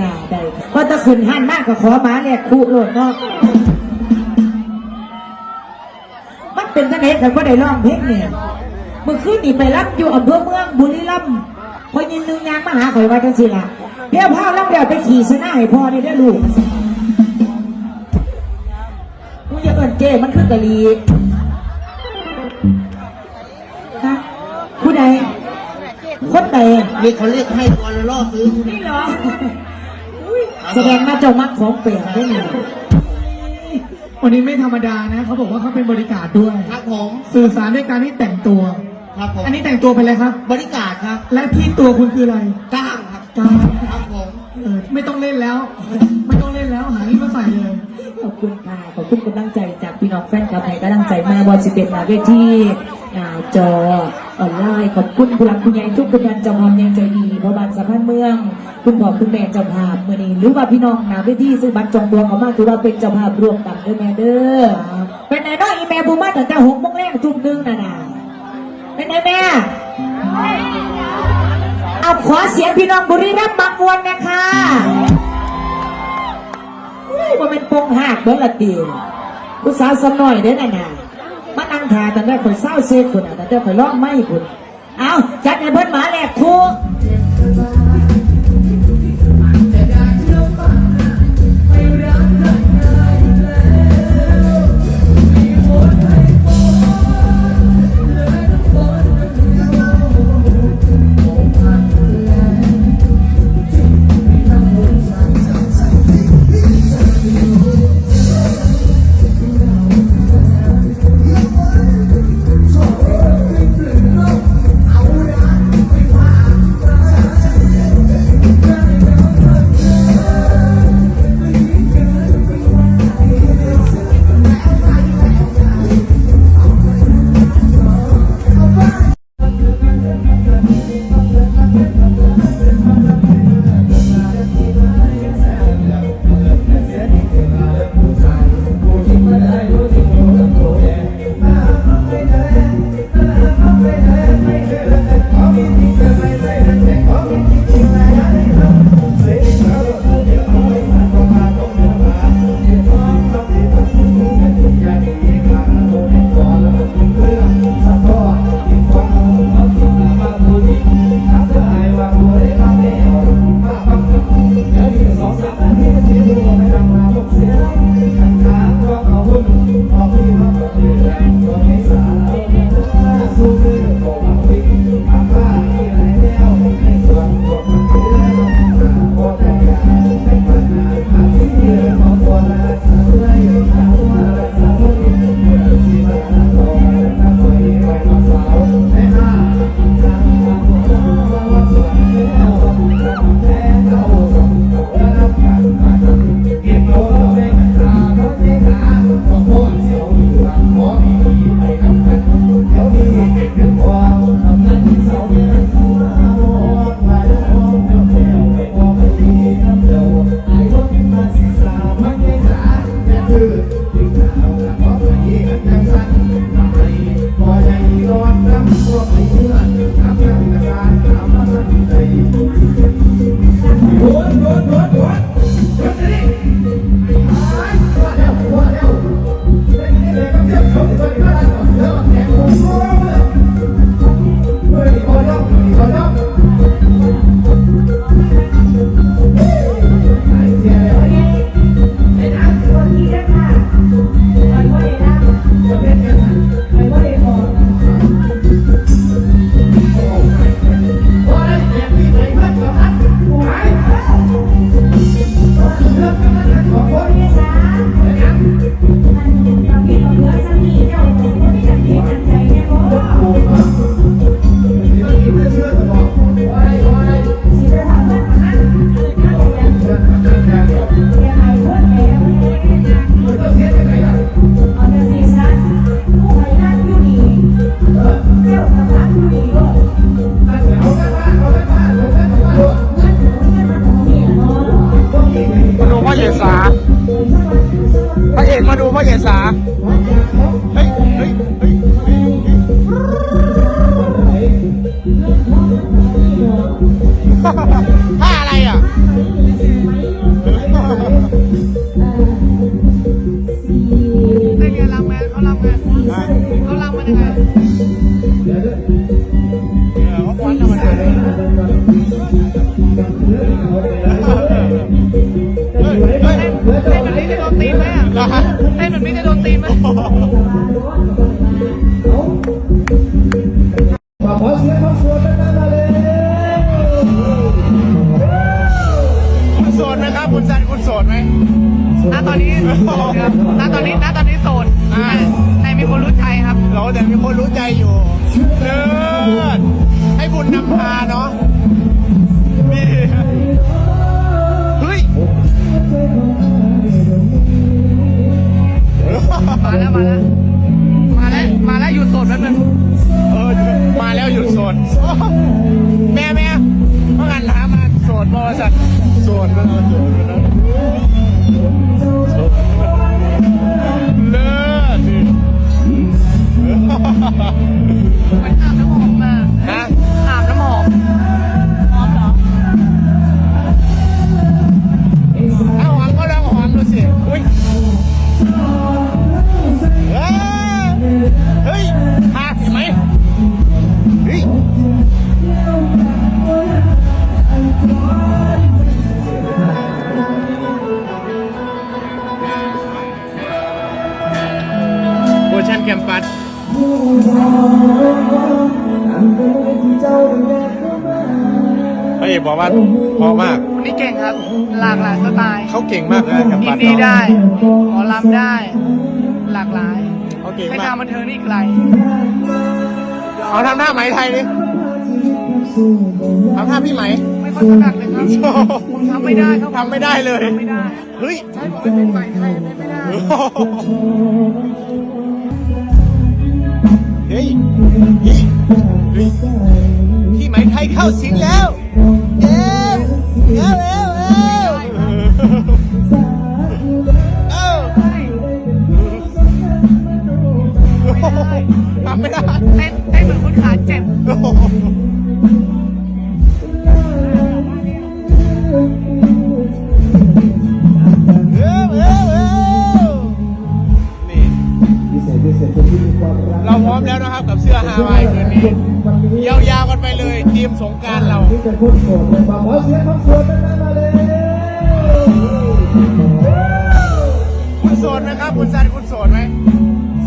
ค่ะได้ว่าถ้าขึ้นหันมากก็ขอมาแลกคู่โลดเนาะมันเป็นจังได๋คันบ่ได้ร้องเพลงเนี่ยเมื่อคืนนี่ไปรับอยู่อำเภอเมืองบุรีรัมย์พอยินนึงยางมาหาข่อยว่าจังซี่ล่ะเดี๋ยวพาลังเดี๋ยวไปขี่ชนะให้พ่อได้เด้ลูกมึงอย่าเอิ้นเจมันคือกะลี คนใดนี่เขาเรียกให้ตัวละล่อซื้อคุณนี่เหรออุ๊ยแสดงมาเจ้ามักของเปลี่ยนได้ไงวันนี้ไม่ธรรมดานะเขาบอกว่าเขาเป็นบริการด้วย ครับผมสื่อสารด้วยการที่แต่งตัว ครับผมอันนี้แต่งตัวเป็นอะไรครับ บริการครับและที่ตัวคุณคืออะไรกล้ามครับกล้ามครับผมเออไม่ต้องเล่นแล้ว ไม่ต้องเล่นแล้วหาที่มาใส่เลยขอบคุณค่ะขอบคุณกำลังใจจากพี่น้องแฟนคลับให้กำลังใจมาบอลสิเป็นหนาเวทีหน้าจอ ออนไลน์ขอบคุณผู้หลักผู้ใหญ่ทุกคนยันเจ้าพรยังใจดีพระบาทสะพานเมือง คุณพ่อคุณแม่เจ้าภาพเมื่อนี้หรือว่าพี่น้องหนาเวทีซื้อบัตรจองตัวเขามากถือว่าเป็นเจ้าภาพร่วมกันเด้อแม่เด้อเป็นไงน้องอีแม่บูมาตั้งแต่หกโมงแรกทุ่มหนึงน่ะนะเป็นไงแม่เอาขอเสียงพี่น้องบุรีรัมย์บางมวนนะคะอุ้ยว่าเป็นปงหักเบิ้ละตีผู้สาวสน่อยเด้อน่ะนะ มานั่งทาแต่ได้ข่อยเศร้าเสียคุณอะแต่ได้ข่อยร้องไม่คุณเอาจัดให้เบิ้ลหมาแหลกคู่าลำไงเขาลำมันยังไงเออเขาควันธรมดาเลยเฮ้ยเต้นแบบนี้จะโดนตีนไหมอะเต้นแบบนี้จะโดนตีนไหมขอเสียงครอบครัวกันมาเลยคุณโสดไหมครับ คุณจันคุณโสดไหมณตอนนี้ณตอนนี้ณตอนนี้ มีคนรู้ใจครับ เราแต่มีคนรู้ใจอยู่เลิศให้บุญนำพาเนาะนี่เฮ้ยมาแล้ว มาแล้ว มาแล้ว มาแล้วหยุดโสดแป๊บนึงเออมาแล้วหยุดโสดโอ้แม่แม่เมื่อกันถามมาโสดบริษัทโสดแล้วโ Yeah. ว่าเพราะมากวันนี้เก่งครับ หลากหลายสไตล์เขาเก่งมากเลยแคมอิปันสดี้ได้หมอลำได้ หลากหลายเขาเก่งเส้นมาทากงบันเทิงนี่ไกลเอาทำท่าไหมไทยดิทำท่าพี่ไหม ไม่ค่อยถนัดเลยครับผมทำไม่ได้ครับทำไม่ได้เลย ทำไม่ได้เฮ้ย ใช่บอกให้เป็นใหม่ไทยเล่นไม่ได้ เฮ้ยเฮ้ยเฮ้ยพี่ไหมไทยเข้าสิงแล้ว เย้เย้เร็วเร็วเอ้าทำไม่ได้เต้นเต้นเหมือนคนขาเจ็บ โอ้โหเร็วเร็วเร็วนี่เราพร้อมแล้วนะครับกับเสื้อฮาวายคืนนี้ ยาวๆกันไปเลย ทีมสงกรารเราคุณโสดไหมครับคุณซันคุณโสดไหม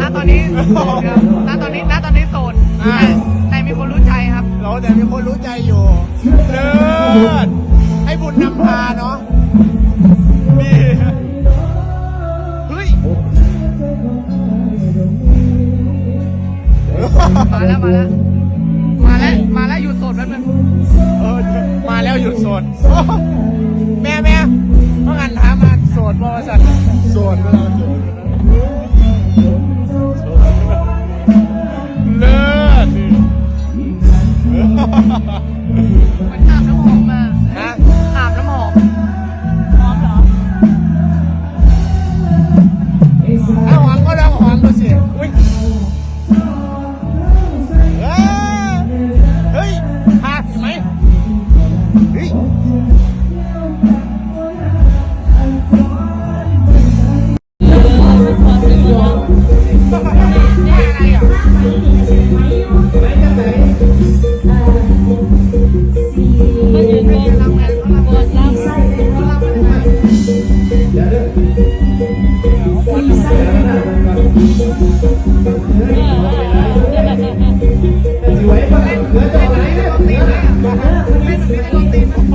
ณตอนนี้โสดครับณตอนนี้ณตอนนี้โสดอ่าแต่แต่มีคนรู้ใจครับเราแต่มีคนรู้ใจอยู่เลิศให้บุญนำพาเนาะนี่เฮ้ยมาแล้วมาแล้วมาแล้วมาแล้วหยุ โสดโอ้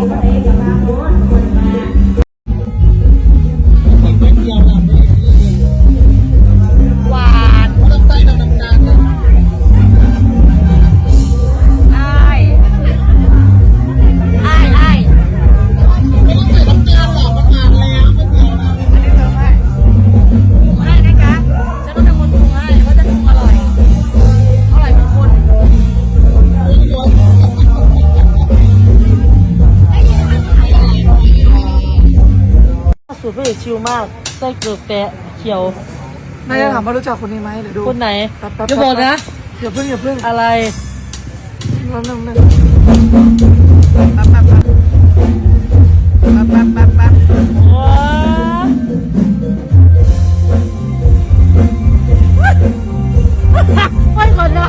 Fortaleza. ชิลมากไส้เกลือแปะเขียว นายจะถามว่ารู้จักคนนี้ไหมเดี๋ยวดูคนไหนแป๊บแป๊บอย่าบอกนะ อย่าเพิ่งอย่าเพิ่งอะไร แป๊บนึงแป๊บนึงแป๊บแป๊บแป๊บแป๊บแป๊บแป๊บว้าไม่ก่อนนะ